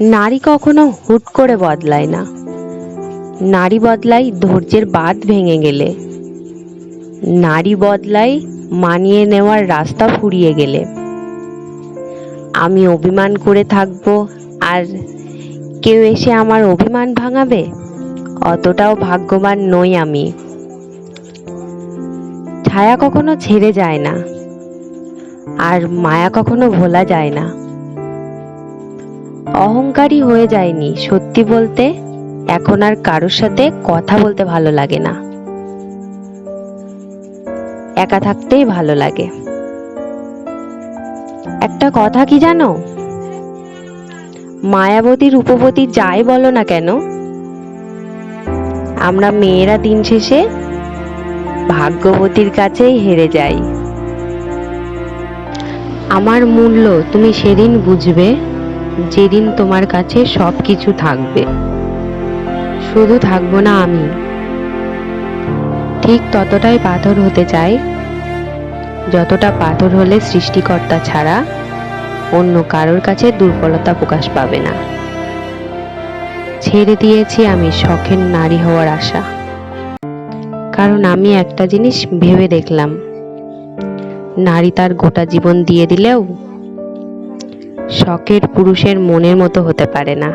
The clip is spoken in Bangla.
নারী কখনো হুট করে বদলায় না। নারী বদলায় ধৈর্যের বাঁধ ভেঙে গেলে। নারী বদলায় মানিয়ে নেওয়ার রাস্তা ফুরিয়ে গেলে। আমি অভিমান করে থাকব আর কেউ এসে আমার অভিমান ভাঙাবে? অতটাও ভাগ্যবান নই আমি। ছায়া কখনো ছেড়ে যায় না। আর মায়া কখনো ভোলা যায় না। অহংকারী হয়ে যায়নি সত্যি বলতে। এখন আর কারোর সাথে কথা বলতে ভালো লাগে না। একা থাকতেই ভালো লাগে। একটা কথা কি জানো? মায়াবতী রূপবতী যাই বলো না কেন, আমরা মেয়েরা দিন শেষে ভাগ্যবতীর কাছেই হেরে যাই। আমার মূল্য তুমি সেদিন বুঝবে। যেদিন তোমার কাছে সব কিছু থাকবে, শুধু থাকব না আমি। ঠিক ততটাই পাথর হতে চাই, যতটা পাথর হলে সৃষ্টিকর্তা ছাড়া অন্য কারোর কাছে দুর্বলতা প্রকাশ পাবে না। ছেড়ে দিয়েছি আমি শখের নারী হওয়ার আশা। কারণ আমি একটা জিনিস ভেবে দেখলাম। নারী তার গোটা জীবন দিয়ে দিলেও শখের পুরুষের মনের মতো হতে পারে না।